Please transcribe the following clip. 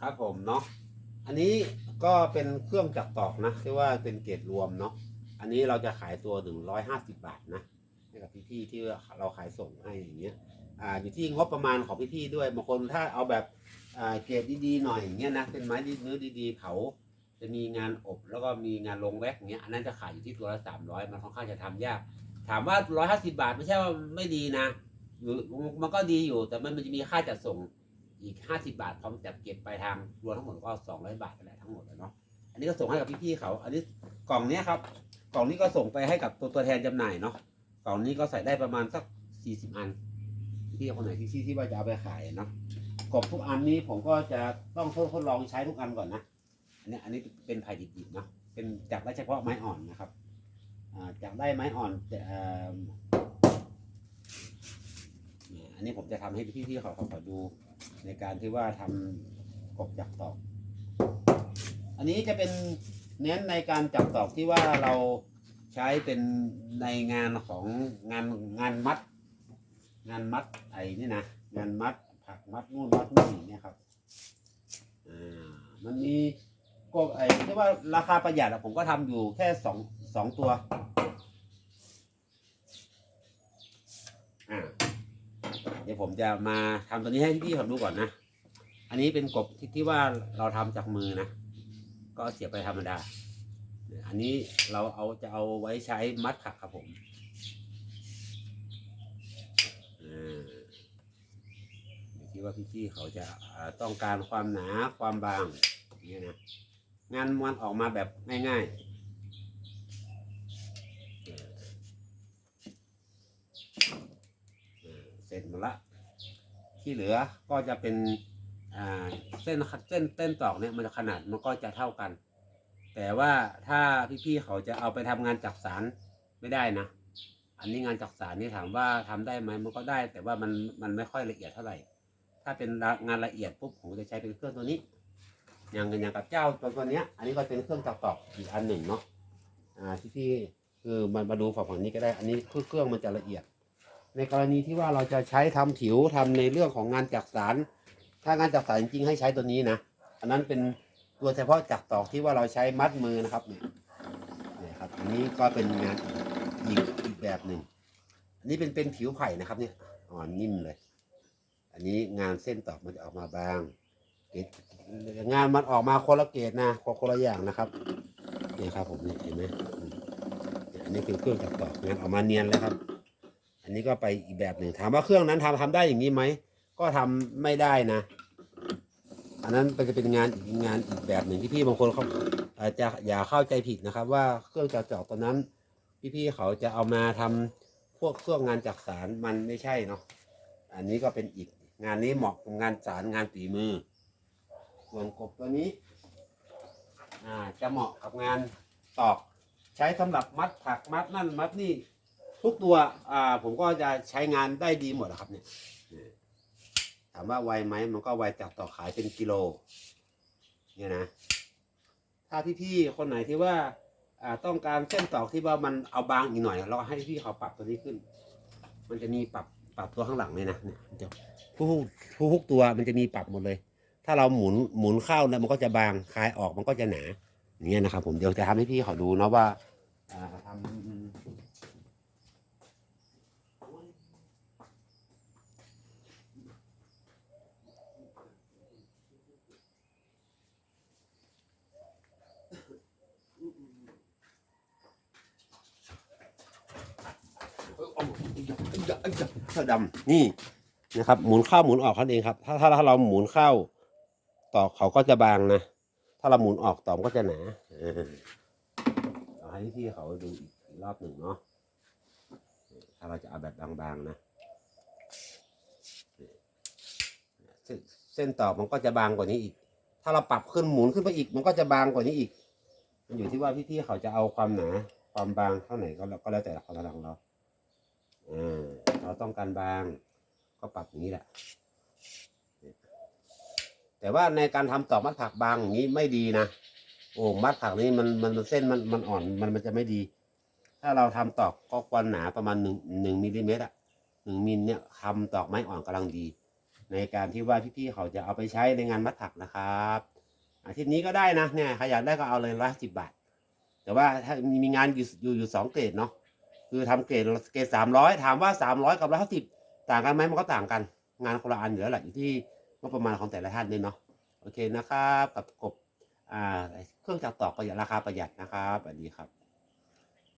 ครับผมเนาะอันนี้ก็เป็นเครื่องจักรตอกนะที่ว่าเป็นเกรดรวมเนาะอันนี้เราจะขายตัวถึงร้อยห้าสิบบาทนะให้กับพี่ๆที่เราขายส่งให้อย่างเงี้ยอ่าอยู่ที่งบประมาณของพี่ๆด้วยบางคนถ้าเอาแบบอ่าเกรดดีๆหน่อยอย่างเงี้ยนะเป็นไม้ดีเนื้อดีๆเผาจะมีงานอบแล้วก็มีงานลงแว็กอย่างเงี้ยอันนั้นจะขายอยู่ที่ตัวละสามร้อยมันค่อนข้างจะทำยาก ถามว่าร้อยห้าสิบาทไม่ใช่ว่าไม่ดีนะอยู่มันก็ดีอยู่แต่มันมันจะมีค่าจัดส่ง อีกห้าสิบาทพร้อมจัดเก็บปลายทางรวมทั้งหมดก็สองร้อยบาทนั่นแหละทั้งหมดเลยเนาะอันนี้ก็ส่งให้กับพี่ๆเขา อันนี้กล่องเนี้ยครับ กล่องนี้ก็ส่งไปให้กับตัวตัวแทนจำหน่ายเนาะกล่องนี้ก็ใส่ได้ประมาณสักสี่สิบอันพี่คนไหนที่ที่ที่ว่าจะเอาไปขายเนาะกบทุกอันนี้ผมก็จะต้องทดทดลองใช้ทุกอันก่อนนะอันนี้อันนี้เป็นไผ่ดิบๆเนาะเป็นจากได้เฉพาะไม้อ่อนนะครับจากได้ไม้อ่อนแต่อันนี้ผมจะทำให้พี่ที่เขาเขาขอดู ในการที่ว่าทำกบจักตอก อันนี้จะเป็นเน้นในการจับตอกที่ว่าเราใช้เป็นในงานของงานงานมัด งานมัดไอ้นี่นะงานมัดผักมัดนู่นมัดนี่เนี่ยครับอ่ามันมีก็ไอ้ที่ว่าราคาประหยัดอะผมก็ทำอยู่แค่สองสองตัวอ่า เดี๋ยวผมจะมาทำตัวนี้ให้พี่ๆผมดูก่อนนะ อันนี้เป็นกบที่ที่ว่าเราทำจากมือนะ ก็เสียบไปธรรมดา อันนี้เราเอาจะเอาไว้ใช้มัดผักครับผมอ่อที่ว่าพี่ๆเขาจะต้องการความหนาความบางอย่างเงี้ยนะ งานมันออกมาแบบง่ายๆเออเออเสร็จหมดละ ที่เหลือก็จะเป็นเส้นเส้นเส้นตอกเนี่ยมันจะขนาดมันก็จะเท่ากัน แต่ว่าถ้าพี่ๆเขาจะเอาไปทำงานจักสารไม่ได้นะ อันนี้งานจักสารนี่ถามว่าทำได้ไหมมันก็ได้ แต่ว่ามันมันไม่ค่อยละเอียดเท่าไหร่ ถ้าเป็นงานละเอียดปุ๊บผมจะใช้เป็นเครื่องตัวนี้ อย่างอย่างกับเจ้าตัวตัวเนี้ย อันนี้ก็เป็นเครื่องจักตอกอีกอันหนึ่งเนาะอ่าที่ที่คือมันมาดูฝั่งฝั่งนี้ก็ได้ อันนี้เครื่องมันจะละเอียด ในกรณีที่ว่าเราจะใช้ทำผิวทำในเรื่องของงานจักสาร ถ้างานจักสารจริงๆให้ใช้ตัวนี้นะอันนั้นเป็นตัวเฉพาะจักตอกที่ว่าเราใช้มัดมือนะครับเนี่ยนี่ครับอันนี้ก็เป็นงานอีกอีกแบบหนึ่งอันนี้เป็นเป็นผิวไผ่นะครับเนี่ยอ่อนนิ่มเลย อันนี้งานเส้นตอกมันจะออกมาบางเกรดงานมันออกมาคนละเกรดนะคนละอย่างนะครับนี่ครับผมเห็นไหมอันนี้เป็นเครื่องจักตอกงานออกมาเนียนแล้วครับ อันนี้ก็ไปอีกแบบหนึ่งถามว่าเครื่องนั้นทำทำได้อย่างนี้ไหมก็ทำไม่ได้นะ อันนั้นมันจะเป็นงานอีกงานอีกแบบหนึ่งที่พี่บางคนเขาอาจจะอย่าเข้าใจผิดนะครับ ว่าเครื่องจักรตอกตัวนั้นพี่ๆเขาจะเอามาทำพวกเครื่องงานจักสารมันไม่ใช่เนาะอันนี้ก็เป็นอีกงานนี้เหมาะกับงานสารงานฝีมือ ส่วนกบตัวนี้จะเหมาะกับงานตอก ใช้สำหรับมัดผักมัดนั่นมัดนี่ ทุกตัวอ่าผมก็จะใช้งานได้ดีหมดอะครับเนี่ยถามว่าไวไหมมันก็ไวจากต่อขายเป็นกิโล เนี่ยนะ ถ้าพี่ๆคนไหนที่ว่าอ่าต้องการเส้นตอกที่ว่ามันเอาบางอีกหน่อยเราให้พี่เขาปรับตัวนี้ขึ้น มันจะมีปรับปรับตัวข้างหลังเลยนะเนี่ยมันจะทุกทุกทุกตัวมันจะมีปรับหมดเลย ถ้าเราหมุนหมุนเข้าเนี่ยมันก็จะบางคลายออกมันก็จะหนาอย่างเงี้ยนะครับผมเดี๋ยวจะทำให้พี่เขาดูนะว่า อ่าทำ เสื้อดำนี่นะครับ หมุนเข้าหมุนออกเขาเองครับ ถ้าถ้าถ้าเราหมุนเข้าตอกเขาก็จะบางนะ ถ้าเราหมุนออกตอกก็จะหนาเอาให้พี่เขาดูอีกรอบหนึ่งเนาะถ้าเราจะเอาแบบบางๆนะเส้นเส้นตอกมันก็จะบางกว่านี้อีก ถ้าเราปรับขึ้นหมุนขึ้นไปอีก มันก็จะบางกว่านี้อีก มันอยู่ที่ว่าพี่ๆเขาจะเอาความหนา ความบางเท่าไหนก็แล้วก็แล้วแต่ความถนัดของเราอ่า เราต้องการบางก็ปรับอย่างนี้แหละ แต่ว่าในการทำตอกมัดผักบางอย่างนี้ไม่ดีนะโอ้มัดผักนี้มันมันเส้นมันมันอ่อนมันมันจะไม่ดี ถ้าเราทำตอกก็ควรหนาประมาณหนึ่งหนึ่งมิลลิเมตรอะหนึ่งมิลเนี่ยทำตอกไม้อ่อนกำลังดี ในการที่ว่าพี่ๆเขาจะเอาไปใช้ในงานมัดถักนะครับอาทิตย์นี้ก็ได้นะเนี่ยใครอยากได้ก็เอาเลยร้อยสิบบาท แต่ว่าถ้ามีงานอยู่อยู่อยู่สองเกรดเนาะ คือทำเกรดเกรดสามร้อยถามว่าสามร้อยกับร้อยห้าสิบต่างกันไหมมันก็ต่างกัน งานคนละอันอยู่แล้วแหละอยู่ที่งบประมาณของแต่ละท่านด้วยเนาะโอเคนะครับกับกบอ่าเครื่องจักรตอกประหยัดราคาประหยัดนะครับสวัสดีครับ